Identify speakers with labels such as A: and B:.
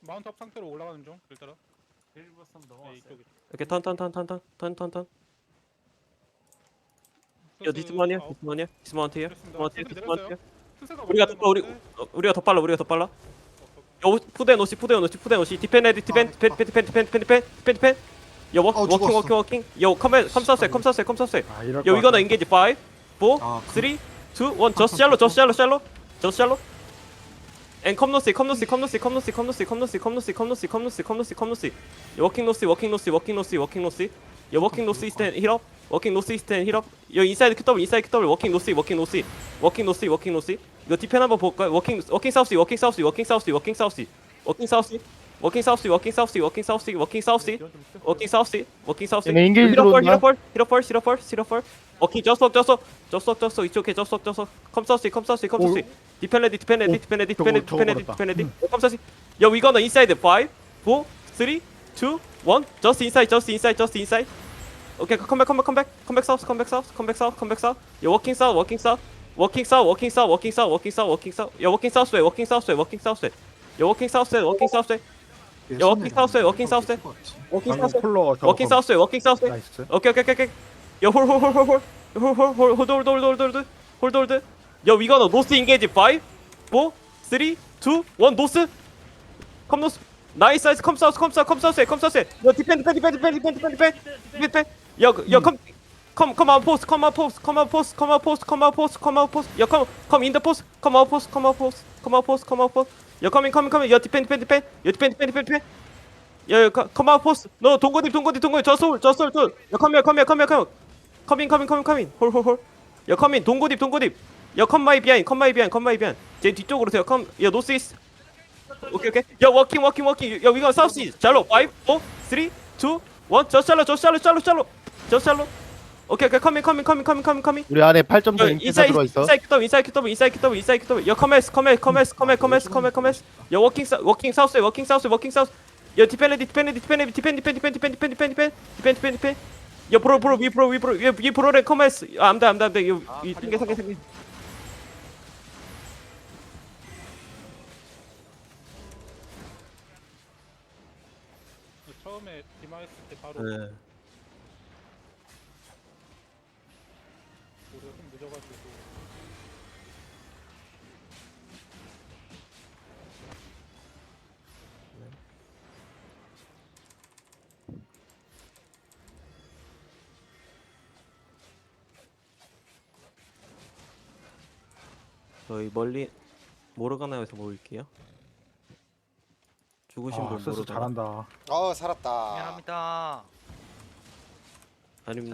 A: 마운트업 상태로 올라가는 중 네,
B: 넘어왔어요.
A: 이쪽이
C: 이렇게 턴턴턴턴턴턴턴턴. 야 디스만이야 디스만이야 디스마운트야 디스마운트야 디스마운트야 우리가 더 빨라 우리 어, 우리가 더 빨라 우리가 더 빨라. 여 푸대 노시 푸대 노시 푸대 노시. 디펜 디펜 디펜 디펜 디펜 디펜 디펜 디펜 디펜 디펜. 여 워-
D: 어,
C: 워킹
D: 죽었어.
C: 워킹 워킹. 여 컴에 컴사우스
E: 아 이럴 여거
C: 이거는 인게이지 5 4
D: 아,
C: 3 2 1 저스 샬로 저스 샬로 샬로. 저스 샬로 앤 컴노시 컴노시 컴노시 컴노시 컴노시 컴노시 컴노시 컴노시 컴노시 컴노시 컴노시 여 워킹 노시 워킹 노시 워킹 노시 워킹 노시 여 워킹 노시 이스텐 힐업 워킹 노시 이스텐 힐업 여 인사이드 큐더블 인사이드 큐더블 워킹 노시 워킹 노시 워킹 노시 워킹 노시 이거 디펜 한번 볼까요 워킹 워킹 사우스 워킹 사우스 워킹 사우스 워킹 사우스 워킹 사우스 워킹 사우스 워킹 사우스 워킹 사우스 워킹 사우스 워킹 사우스 워킹 사우스
E: 얘네 인게이지
C: 히러펄
E: 들어온다.
C: 히러펄 히러펄 히러펄 히러펄 오케이 저스ộc 저스ộc 저스ộc 저스ộc 이쪽에 저스ộc 저스ộc 컴사우스 컴 사우스 컴 사우스 디펜레디 디펜레디 디펜레디
E: 저거,
C: 디펜레디
E: 저거
C: 디펜레디
E: 걸었다.
C: 디펜레디 컴 사우스 야 이거는 인사이드 5 4 3 2 1 저스트 인사이드 저스트 인사이드 저스트 인사이드 오케이 컴백 컴백 컴백 컴백 사우스 컴백 사우스 컴백 사우스 컴백 사우스 야 워킹 사우스 워킹 사우스 워킹 사우스 워킹 사우스 워킹 사우스 워킹 사우스 워킹 사우스 야 워킹 사우스 왜 워킹 사우스 왜 워킹 사우스 왜야 워킹 사우스 왜 워킹 사우스 왜 야, 워킹 사우스에, 워킹 사우스에. 워킹
E: 방금
C: 사우스
E: 콜러
C: 워킹 사우스 왜 워킹 사우스 왜
E: 나이스
C: 오케이 오케이 오케이 오케이 야 홀 홀 홀 홀 홀 홀 홀 홀 홀드 홀드 홀드 홀드 홀드 홀드 홀드 야 위거너 노스 인게이지 5 4 3 2 1 노스 컴 노스 나이스 나이스 컴 사우스 컴 사우스 컴 사우스 컴 사우스 야 디펜 디펜 디펜 디펜 디펜 디펜 디펜 디펜 야야컴 Come, come out post, come out post, come out post, come out post, come out post, come out post. Yeah, come, come in the post, come out post, come out post, come out post, come out post. Yeah, coming, coming, coming. Defend, defend. Yeah, defend, defend, defend, defend. Yeah, yeah, co- come out post. No, 동고딥, 동고딥, 동고딥. Just hold, just hold, hold. Yeah, come here, come here, come here, come. Come in, come in, come in, come in. Hold, hold, hold. Yeah, come in. 동고딥, 동고딥. Yeah, come my behind, come my behind, come my behind. 제 뒤쪽으로 세요. Come, yeah, north east. 오케이 오케이 야 워킹 워킹 워킹 야 이거 사우스 잘로 5 4 3 2 1 저스 잘로 저스 잘로 잘로 잘로 저스 잘로 오케이 오케이 커밍 커밍 커밍 커밍 커밍 커밍
E: 우리 안에 8.4
C: 야,
E: 인기가
C: 인사이드
E: 들어 있어
C: 인사이드 더블 인사이드 더블 인사이드 더블 인사이드 더블 야 커메스 커메스 커메스 커메스 커메스 커메스 커메스 야 워킹 사 워킹 사우스 워킹 사우스 워킹 사우스 야 디펜드 디펜드 디펜드 디펜드 디펜드 디펜드 디펜드 디펜드 디펜드 디펜드 디펜드 디펜드 야 프로 프로 위 프로 위 프로 위 프로레 커메스 아 안돼 안돼 안돼 이 생겨 생겨 생겨
A: 처음에 디마했을 때 바로
C: 네. 저희 멀리 모르가나에서 모일게요 죽으신 아분
E: 스스
C: 모르가나
E: 잘한다
D: 어 살았다.
B: 미안합니다.
C: 아니면